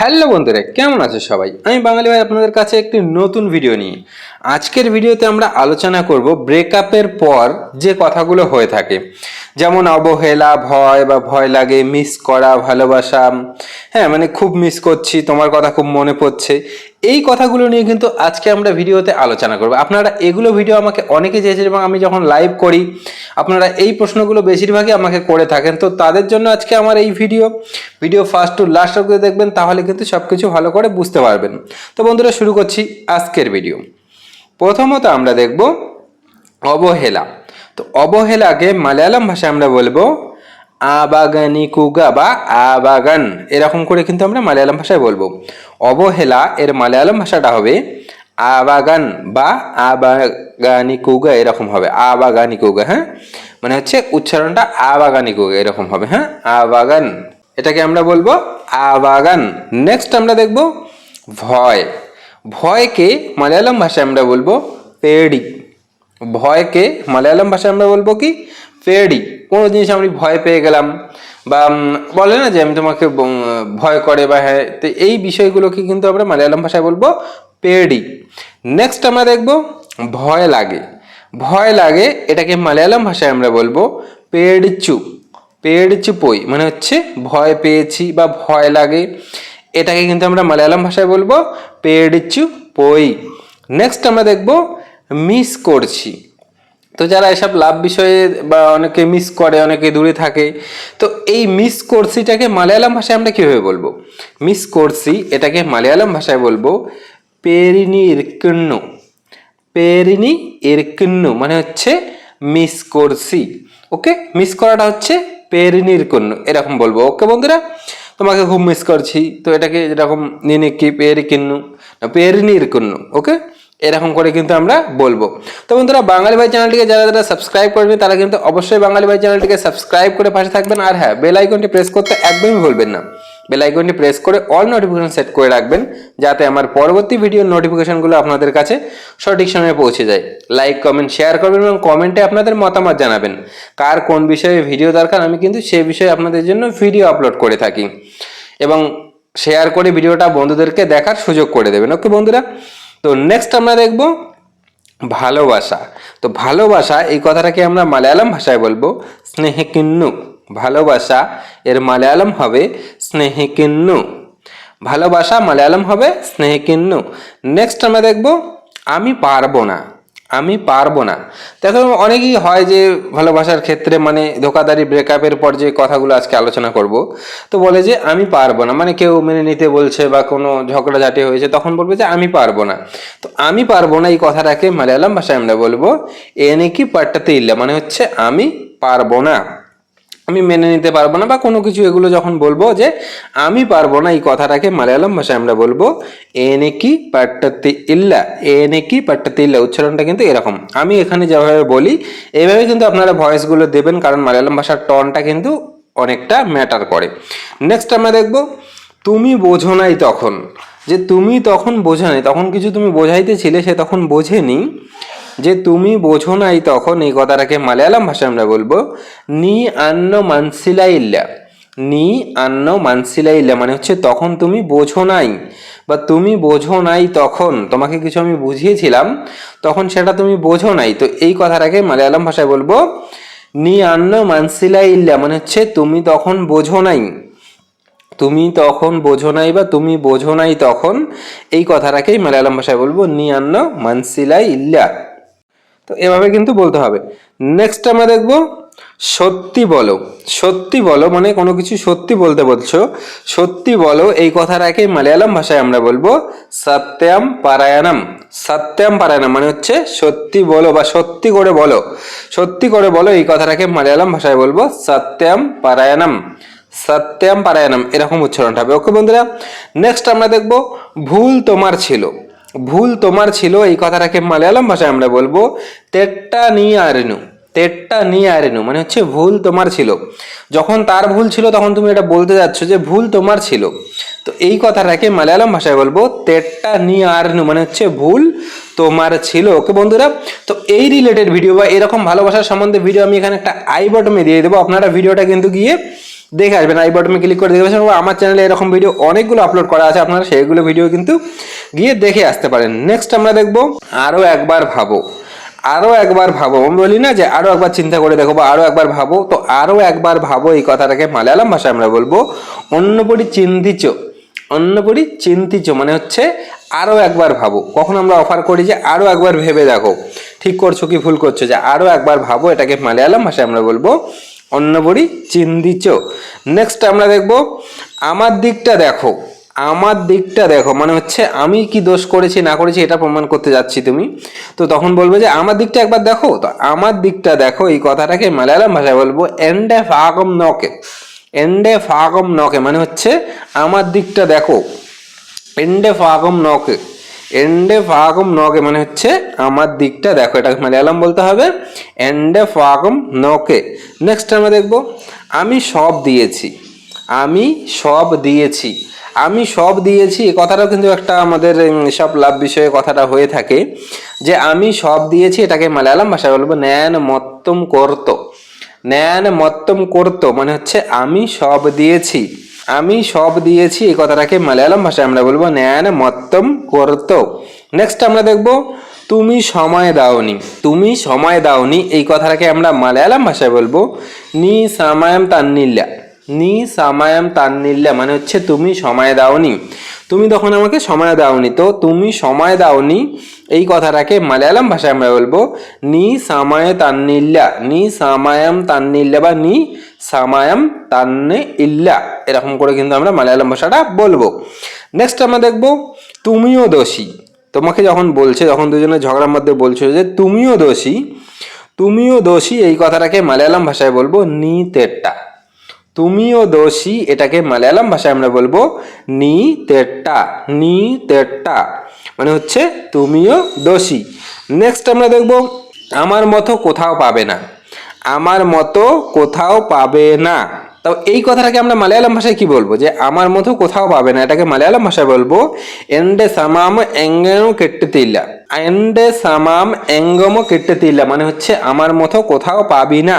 Hello বন্ধুরা, কেমন আছে সবাই? আমি বাঙালি ভাই আপনাদের কাছে একটি নতুন ভিডিও নিয়ে। আজকের ভিডিওতে আমরা আলোচনা করব ব্রেকআপের পর যে কথাগুলো হয়ে থাকে। যেমন অবহেলা, ভয় বা ভয় লাগে মিস করা, ভালোবাসা। হ্যাঁ মানে খুব মিস করছি, তোমার কথা খুব মনে পড়ছে। এই কথাগুলো নিয়ে কিন্তু আজকে আমরা ভিডিওতে আলোচনা করব। আপনারা এগুলো ভিডিও আমাকে অনেকে চেয়েছেন এবং আমি যখন লাইভ করি, আপনারা এই প্রশ্নগুলো বেশিরভাগই আমাকে করে থাকেন। তো তাদের জন্য আজকে আমার এই video video first to last অব্দি দেখবেন, তাহলে কিন্তু সব কিছু ভালো করে বুঝতে পারবেন। তো বন্ধুরা, শুরু করছি আজকের ভিডিও প্রথমত আমরা দেখব অবহেলা। তো অবহেলাকে মালয়ালম ভাষায় আমরা বলব আবাগানি কুগা বা আবাগান। এরকম করে কিন্তু আমরা মালয়ালম ভাষায় বলব। অবহেলা এর মালয়ালম ভাষাটা হবে আবাগান বা আবাগানি কুগা এরকম হবে। আবাগানি কুগা হ্যাঁ? মানে হচ্ছে উচ্চারণটা আবাগানি কুগা এরকম হবে হ্যাঁ? আবাগান। এটাকে আমরা বলব আবাগান। নেক্সট আমরা দেখব ভয়। ভয়কে মালয়ালম ভাষায় আমরা বলব পেড়ি। ভয়কে মালয়ালম ভাষায় আমরা বলব কি? পেড়ি কোনো জিনিস আমি ভয় পেয়ে গেলাম বা বলে না যে আমি তোমাকে ভয় করে বা হ্যাঁ তো এই বিষয়গুলোকে কিন্তু আমরা মালয়ালম ভাষায় বলব পেড়ি নেক্সট আমরা দেখব ভয় লাগে। ভয় লাগে, এটাকে মালয়ালম ভাষায় আমরা বলব পেড়চু পেড়চু পই মানে হচ্ছে ভয় পেয়েছি বা ভয় লাগে। এটাকে কিন্তু আমরা মালয়ালম ভাষায় বলব পেড়চু পই। নেক্সট আমরা দেখব মিস করছি। তো যারা এসব লাভ বিষয়ে বা অনেকে মিস করে, অনেকে দূরে থাকে, তো এই মিস করছিটাকে মালয়ালম ভাষায় আমরা কীভাবে বলব? মিস করছি, এটাকে মালয়ালম ভাষায় বলব পেরিনি ইরকিন্ন। পেরিনি ইরকিন্ন মানে হচ্ছে মিস করছি। ওকে মিস করাটা হচ্ছে পেরিনির কন্য এরকম বলব। ওকে বন্ধুরা? তোমাকে খুব মিস করছি। তো এটাকে যেরকম নিনে কি পেরি কিন্নু পেরিনির কন্য ওকে এরকম করে কিন্তু আমরা বলব। তো বন্ধুরা, বাঙালি ভাই চ্যানেলটিকে যারা যারা সাবস্ক্রাইব করেনি তারা কিন্তু অবশ্যই বাঙালি ভাই চ্যানেলটিকে সাবস্ক্রাইব করে পাশে থাকবেন। আর হ্যাঁ বেল আইকনটি প্রেস করতে একদমই ভুলবেন না। বেল আইকনটি প্রেস করে অল নোটিফিকেশন সেট করে রাখবেন, যাতে আমার পরবর্তী ভিডিওর নোটিফিকেশনগুলো আপনাদের কাছে সঠিক সময়ে পৌঁছে যায়। লাইক কমেন্ট শেয়ার করবেন এবং কমেন্টে আপনাদের মতামত জানাবেন। কার কোন বিষয়ে ভিডিও দরকার, আমি কিন্তু সেই বিষয়ে আপনাদের জন্য ভিডিও আপলোড করে থাকি। এবং শেয়ার করে ভিডিওটা বন্ধুদেরকে দেখার সুযোগ করে দেবেন। ওকে বন্ধুরা? তো নেক্সট আমরা দেখব ভালোবাসা। তো ভালোবাসা, এই কথাটাকে আমরা মালয়ালম ভাষায় বলব স্নেহকিন্নু ভালোবাসা, এর মালয়ালম হবে স্নেহকিন্নু ভালোবাসা মালয়ালম হবে স্নেহকিন্নু নেক্সট আমরা দেখব, আমি পারব না। আমি পারব না। দেখো, অনেকেই হয় যে ভালোবাসার ক্ষেত্রে মানে ধোকাদারি ব্রেকআপের পর যে কথাগুলো আজকে আলোচনা করব, তো বলে যে আমি পারব না। মানে কেউ মেনে নিতে বলছে বা কোনো ঝগড়াঝাটি হয়েছে, তখন বলবে যে আমি পারব না। তো আমি পারব না এই কথাটাকে মালয়ালম ভাষায় আমরা বলব, এনে কি পাট্টাতে ইল্লা? মানে হচ্ছে, আমি পারব না। আমি মেনে নিতে পারব না বা কোনো কিছু এগুলো যখন বলব যে আমি পারব না এই কথাটাকে মালয়ালম ভাষায় আমরা বলব এনে কি পাট্টাতে ইল্লা এনে কি পাট্টাতে ইল্লা? উচ্চারণটা কিন্তু এরকম। আমি এখানে যেভাবে বলি এইভাবে কিন্তু আপনারা ভয়েসগুলো দেবেন কারণ মালয়ালম ভাষার টনটা কিন্তু অনেকটা ম্যাটার করে। নেক্সট আমরা দেখব, তুমি বোঝো নাই তখন। যে তুমি তখন বোঝো নাই, তখন কিছু তুমি বোঝাইতেছিলে সে তখন বোঝেনি। যে তুমি বোঝো নাই তখন এই কথাটাকে মালয়ালম ভাষায় আমরা বলব, নি আন্ন মানসিলা নি আন্ন মানসিলা ইল্লা মানে হচ্ছে তখন তুমি বোঝো নাই বা তুমি বোঝো নাই তখন, তোমাকে কিছু আমি বুঝিয়েছিলাম, তখন সেটা তুমি বোঝো নাই। তো এই কথাটাকে মালয়ালম ভাষায় বলব, নি আন্ন মানসিলা ইল্লা মানে হচ্ছে তুমি তখন বোঝো নাই। তুমি তখন বোঝো নাই বা তুমি বোঝো নাই তখন এই কথাটাকেই মালয়ালম ভাষায় বলব নিয়ান্ন মানসিলাই ইল্লা। তো এভাবে কিন্তু বলতে হবে। নেক্সট আমরা দেখব সত্যি বলো। সত্যি বলো মানে কোনো কিছু সত্যি বলতে বলছো। সত্যি বলো এই কথাটাকে মালয়ালম ভাষায় আমরা বলব সত্যম পারায়ণম। সত্যম পারায়ণম মানে হচ্ছে সত্যি বলো বা সত্যি করে বলো। সত্যি করে বলো এই কথাটাকে মালয়ালম ভাষায় বলব সত্যম পারায়ণম। সত্যম পারায়ণম এরকম উচ্চারণটা হবে। ওকে বন্ধুরা নেক্সট আমরা দেখব ভুল তোমার ছিল। ভুল তোমার ছিল, এই কথাটাকে মালয়ালম ভাষায় আমরা বলব, তেট্টা নি আরেনু তেট্টা নি আরেনু মানে হচ্ছে ভুল তোমার ছিল। যখন তার ভুল ছিল, তখন তুমি এটা বলতে যাচ্ছ যে ভুল তোমার ছিল। তো এই কথাটাকে মালয়ালম ভাষায় বলব, তেট্টা নি আরেনু মানে হচ্ছে ভুল তোমার ছিল। ওকে বন্ধুরা, তো এই রিলেটেড ভিডিও বা এরকম ভালোবাসার সম্বন্ধে ভিডিও আমি এখানে একটা আই বটমে দিয়ে দেবো। আপনারা ভিডিওটা কিন্তু গিয়ে দেখে আসবেন আই বাটনে ক্লিক করে দেখে আসবেন। আমার চ্যানেলে এরকম ভিডিও অনেকগুলো আপলোড করা আছে, আপনারা সেইগুলো ভিডিও কিন্তু গিয়ে দেখে আসতে পারেন। নেক্সট আমরা দেখব আরও একবার ভাবো। আরও একবার ভাবো, আমি বলি না যে আরও একবার চিন্তা করে দেখো বা আরও একবার ভাবো, তো আরও একবার ভাবো এই কথাটাকে মালায়ালাম ভাষায় আমরা বলব। অন্যপরি চিন্তিচ অন্যপরি চিন্তিচ মানে হচ্ছে আরও একবার ভাবো। কখন আমরা অফার করি যে আরও একবার ভেবে দেখো। ঠিক করছ কি ভুল করছ যে আরও একবার ভাবো, এটাকে মালায়ালাম ভাষায় আমরা বলব। অন্যপরি চিন্তিচ নেক্সট আমরা দেখব, আমার দিকটা দেখো, আমার দিকটা দেখো মানে হচ্ছে আমি কি দোষ করেছি, না করেছি, এটা প্রমাণ করতে যাচ্ছি তুমি। তো তখন বলবে যে, আমার দিকটা একবার দেখো, তো আমার দিকটা দেখো, এই কথাটাকে মালায়ালাম ভাষায় বলব, এন্ডে ফাগম নকে, এন্ডে ফাগম নকে মানে হচ্ছে আমার দিকটা দেখো, এন্ডে ফাগম নকে এন্ডে ফাগম নকে মানে হচ্ছে আমার দিকটা দেখো এটা মালায়ালাম বলতে হবে। এন্ডে ফাগম নকে। নেক্সট আমরা দেখব, আমি সব দিয়েছি, আমি সব দিয়েছি, আমি সব দিয়েছি এই কথাটাও কিন্তু একটা আমাদের সব লাভ বিষয়ে কথাটা হয়ে থাকে, যে আমি সব দিয়েছি, এটাকে মালায়ালাম ভাষায় বলব ন্যান মত্তম করতো। ন্যান মত্তম করতো মানে হচ্ছে আমি সব দিয়েছি। আমি সব দিয়েছি, এই কথাটাকে মালায়ালাম ভাষায় আমরা বলব ন্যান মত্তম করতো। নেক্সট আমরা দেখব, তুমি সময় দাওনি, তুমি সময় দাওনি, এই কথাটাকে আমরা মালায়ালাম ভাষায় বলব নি সামায়াম তান্নিল্লা নি সামায়াম তান্নিল্লা মানে হচ্ছে তুমি সময় দাওনি। তুমি তখন আমাকে সময় দাওনি, তো তুমি সময় দাওনি, এই কথাটাকে মালায়ালাম ভাষায় আমরা বলব নি সামায় তান্নিল্লা নি সামায়াম তান্নিল্লা বা নি সামায়াম তান্নে ইল্লা। এরকম করে কিন্তু আমরা মালায়ালাম ভাষাটা বলব। নেক্সট আমরা দেখব, তুমিও দোষী। তোমাকে যখন বলছে, যখন দুজনে ঝগড়ার মধ্যে বলছো যে তুমিও দোষী তুমিও দোষী, এই কথাটাকে মালায়ালাম ভাষায় বলব নি তুমিও দোষী, এটাকে মালায়ালাম ভাষায় আমরা বলব নি তেট্টা নি তেট্টা মানে হচ্ছে তুমিও দোষী। নেক্সট আমরা দেখব, আমার মতো কোথাও পাবে না। আমার মতো কোথাও পাবে না। তো এই কথাটাকে আমরা মালায়ালাম ভাষায় কি বলব? যে আমার মতো কোথাও পাবে না, এটাকে মালায়ালাম ভাষায় বলব এন্ডে সামাম এঙ্গেনো কেট্টেতিল্লা এন্ডে সামাম এঙ্গমো কেট্টেতিল্লা মানে হচ্ছে, আমার মতো কোথাও পাবি না।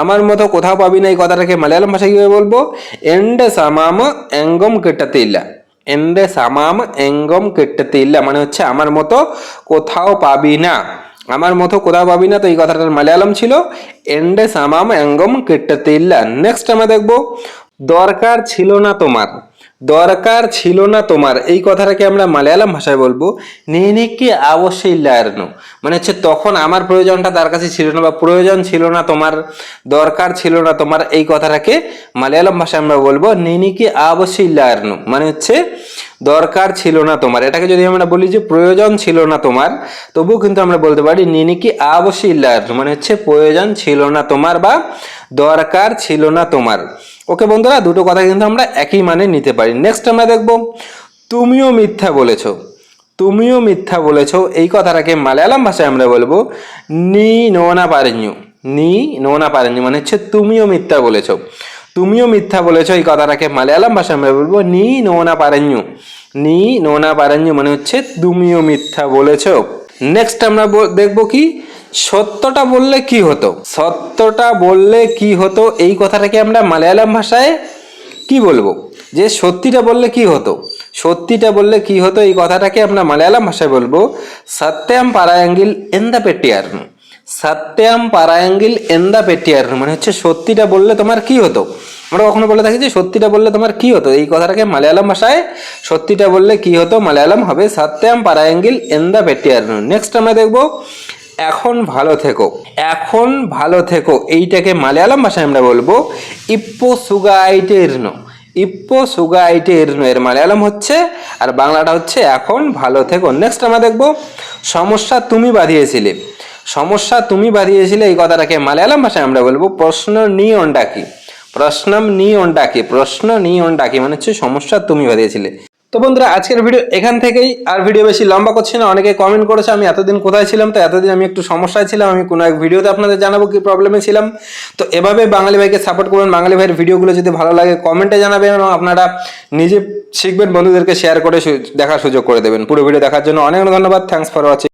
আমার মতো কোথাও পাবি না এই কথাটাকে মালায়ালাম ভাষায় কীভাবে বলব? এন্ডে সামাম এঙ্গম কেট্টেতিল্লা এন্ডে সামাম এঙ্গম কেট্টেতিল্লা মানে হচ্ছে, আমার মতো কোথাও পাবি না। আমার মতো কোথাও পাবি না, তো এই কথাটার মালায়ালাম ছিল। এন্ডে সামাম অ্যাঙ্গম কেট্টাতিল্লা নেক্সট আমরা দেখব, দরকার ছিল না তোমার, দরকার ছিল না তোমার। এই কথাটাকে আমরা মালায়ালাম ভাষায় বলব নেনেকে অবশ্যই লায়ারনো। মানে হচ্ছে তখন আমার প্রয়োজনটা তার কাছে ছিল না বা প্রয়োজন ছিল না তোমার, দরকার ছিল না তোমার, এই কথাটাকে মালায়ালাম ভাষায় আমরা বলব নেনিকে অবশ্যই লায়ারনো। মানে হচ্ছে দরকার ছিল না তোমার। এটাকে যদি আমরা বলি যে প্রয়োজন ছিল না তোমার, তবুও কিন্তু আমরা বলতে পারি নিনিকি আবশ্যই ইল্লার মানে হচ্ছে প্রয়োজন ছিল না তোমার বা দরকার ছিল না তোমার। ওকে বন্ধুরা, দুটো কথা কিন্তু আমরা একই মানে নিতে পারি। নেক্সট আমরা দেখব, তুমিও মিথ্যা বলেছ। তুমিও মিথ্যা বলেছ। এই কথাটাকে মালায়ালাম ভাষায় আমরা বলব, নি নোনা পারেনু। নি নোনা পারেনু মানে হচ্ছে তুমিও মিথ্যা বলেছ। তুমিও মিথ্যা বলেছ এই কথাটাকে মালায়ালাম ভাষায় আমরা বলব, নি নোনা পারেনু নি নোনা পারেনু মানে হচ্ছে তুমিও মিথ্যা বলেছ। নেক্সট আমরা দেখব কি, সত্যটা বললে কি হতো? সত্যটা বললে কি হতো? এই কথাটাকে আমরা মালায়ালাম ভাষায় কি বলব? যে সত্যিটা বললে কি হতো? সত্যিটা বললে কি হতো? এই কথাটাকে আমরা মালায়ালাম ভাষায় বলব, সত্যাম পারায়াঙ্গিল এন্দা পেটিয়ারনু সত্যাম পারায়াঙ্গিল এন্দা পেটিয়ারনু মানে হচ্ছে সত্যিটা বললে তোমার কি হতো আমরা কখনো বলে থাকি যে সত্যিটা বললে তোমার কি হতো এই কথাটাকে মালায়ালাম ভাষায় সত্যিটা বললে কি হতো মালায়ালাম হবে সত্যাম পারায়াঙ্গিল এন্দা পেটিয়ারনু নেক্সট আমরা দেখব এখন ভালো থেকো। এখন ভালো থেকো। এইটাকে মালায়ালাম ভাষায় আমরা বলব ইপ্পো সুগাইটেরনো ইপ্পো সুগাইটেরনো এর মালায়ালাম হচ্ছে, আর বাংলাটা হচ্ছে, এখন ভালো থেকো। নেক্সট আমরা দেখব সমস্যা তুমি বাঁধিয়েছিলে। সমস্যা তুমি বাঁধিয়েছিলে এই কথাটাকে মালায়ালাম ভাষায় আমরা বলব, প্রশ্ন নি অন্ডাকি প্রশ্নম নি অন্ডাকি প্রশ্ন নি অন্ডাকি মানে হচ্ছে সমস্যা তুমি বাঁধিয়েছিলে তো বন্ধুরা, আজকের ভিডিও এখান থেকেই। আর ভিডিও বেশি লম্বা করছি না, অনেকে কমেন্ট করেছে, আমি এতদিন কোথায় ছিলাম? তো এতদিন আমি একটু সমস্যায় ছিলাম, আমি কোনো এক ভিডিওতে আপনাদের জানাব কি প্রবলেমে ছিলাম। তো এভাবে বাঙালি ভাইকে সাপোর্ট করবেন বাঙালি ভাইয়ের ভিডিওগুলো যদি ভালো লাগে কমেন্টে জানাবেন এবং আপনারা নিজে শিখবেন, বন্ধুদেরকে শেয়ার করে দেখার সুযোগ করে দেবেন। পুরো ভিডিও দেখার জন্য অনেক অনেক ধন্যবাদ। Thanks for watching